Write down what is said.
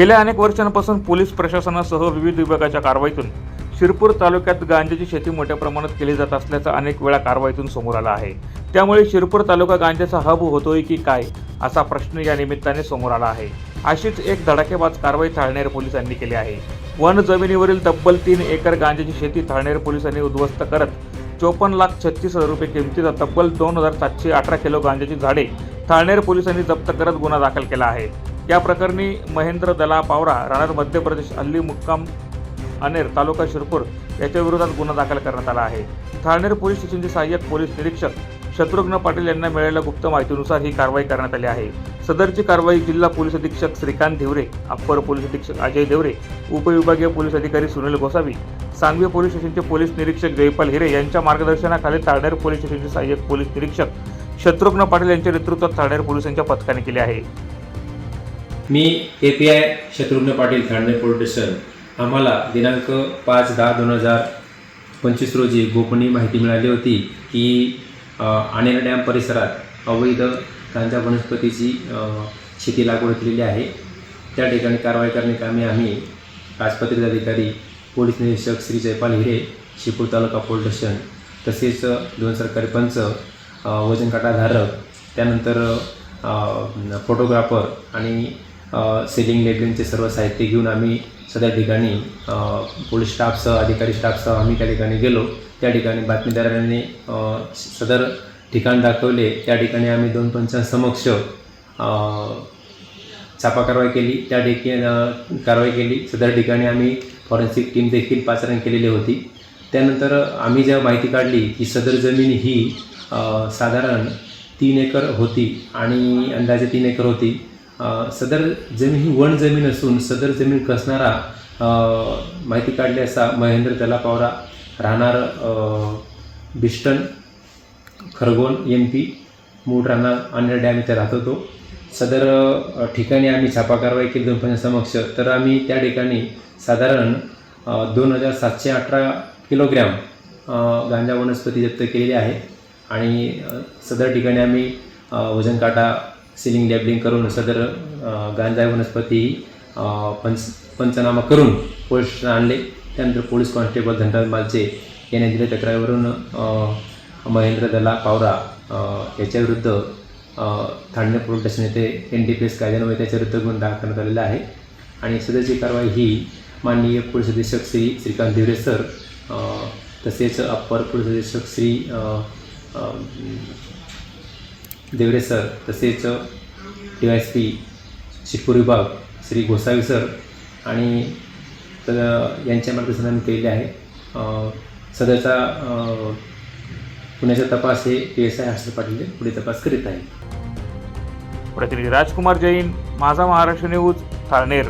गेल्या अनेक वर्षांपासून पोलीस प्रशासनासह विविध विभागाच्या कारवाईतून शिरपूर तालुक्यात गांजाची शेती मोठ्या प्रमाणात केली जात असल्याचं अनेक वेळा कारवाईतून समोर आला आहे. त्यामुळे शिरपूर तालुका गांजाचा हब होतोय की काय असा प्रश्न या निमित्ताने समोर आला आहे. अशीच एक धडाकेबाज कारवाई थाळनेर पोलिसांनी केली आहे. वन जमिनीवरील तब्बल तीन एकर गांजाची शेती थाळनेर पोलिसांनी उद्ध्वस्त करत चोपन्न लाख छत्तीस हजार रुपये किमतीचा तब्बल दोन हजार सातशे अठरा किलो गांजाची झाडे थाळनेर पोलिसांनी जप्त करत गुन्हा दाखल केला आहे. या प्रकरणी महेंद्र दला पावरा राहणार मध्य प्रदेश अल्ली मुक्काम अनेर तालुका शिरपूर याच्या विरोधात गुन्हा दाखल करण्यात आला आहे. थाळनेर पोलीस स्टेशनचे सहाय्यक पोलीस निरीक्षक शत्रुघ्न पाटील यांना मिळालेल्या गुप्त माहितीनुसार ही कारवाई करण्यात आली आहे. सदरची कारवाई जिल्हा पोलीस अधीक्षक श्रीकांत धिवरे अप्पर पोलीस अधीक्षक अजय देवरे उपविभागीय पोलीस अधिकारी सुनील गोसावी सांगवी पोलीस स्टेशनचे पोलीस निरीक्षक जयपाल हिरे यांच्या मार्गदर्शनाखाली ताळनेर पोलीस स्टेशनचे सहाय्यक पोलीस निरीक्षक शत्रुघ्न पाटील यांच्या नेतृत्वात ताळनेर पोलिसांच्या पथकाने केले आहे. मी A P I Shatrughan Patil Thane police आम्हाला दिनांक पाच दहा दोन हजार पंचवीस रोजी गोपनीय माहिती मिळाली होती की आणेर डॅम परिसरात अवैध गांजा वनस्पतीची शेती लागवड केलेली आहे. त्या ठिकाणी कारवाई करण्याकामी आम्ही राजपत्रित अधिकारी पोलीस निरीक्षक श्री जयपाल हिरे शिपूर तालुका पोलीस तसेच दोन सरकारी पंच वजनकाटाधारक वजन त्यानंतर फोटोग्राफर आणि सेलिंग लेबलिंगचे सर्व साहित्य घेऊन आम्ही सगळ्या ठिकाणी पोलीस स्टाफसह अधिकारी स्टाफसह आम्ही त्या ठिकाणी गेलो. त्या ठिकाणी बातमीदारांनी सदर ठिकाण दाखवले. त्या ठिकाणी आम्ही दोन पंचांसमक्ष छापा कारवाई केली. त्या ठिकाणी कारवाई केली. सदर ठिकाणी आम्ही फॉरेन्सिक टीम देखील पाचारण केलेली होती. त्यानंतर आम्ही जेव्हा माहिती काढली की सदर जमीन ही साधारण तीन एकर होती आणि अंदाजे तीन एकर होती सदर जमीन ही वन जमीन असून सदर जमीन कसणारा माहिती काढली असा महेंद्र तलापावरा राहणार बिष्टन बिस्टन खरगोन एम पी मूळ राहणार अन्य डॅम इथे राहत होतो. सदर ठिकाणी आम्ही छापा कारवाई केली दोन पंचांसमक्ष तर आम्ही त्या ठिकाणी साधारण दोन हजार सातशे अठरा किलोग्रॅम गांजा वनस्पती जप्त केलेली आहे. आणि सदर ठिकाणी आम्ही वजन काटा सिलिंग लॅबलिंग करून सदर गांजा वनस्पती पंच पंचनामा करून पोलीस आणले. त्यानंतर पोलीस कॉन्स्टेबल धनराज मालचे याने दिल्या तक्रारीवरून महेंद्र दला पावरा याच्याविरुद्ध ठाणे पोलीस स्टेशन येथे एन डी पी एस कायद्यान्वये त्याच्याविरुद्ध गुन्हा दाखल करण्यात आलेला आहे. आणि सदरची कारवाई ही माननीय पोलीस अधीक्षक श्री श्रीकांत धिवरे सर तसेच अप्पर पोलीस अधीक्षक श्री देवरे सर तसेच D Y S P Shirpur विभाग श्री गोसावी सर आणि तर यांच्या मार्गदर्शनाने केलेले आहे. सध्याचा सदरचा पुण्याचा तपास हे P S I Harshad Patil पुढे तपास करीत आहे. प्रतिनिधी राजकुमार जैन माझा महाराष्ट्र न्यूज थाळनेर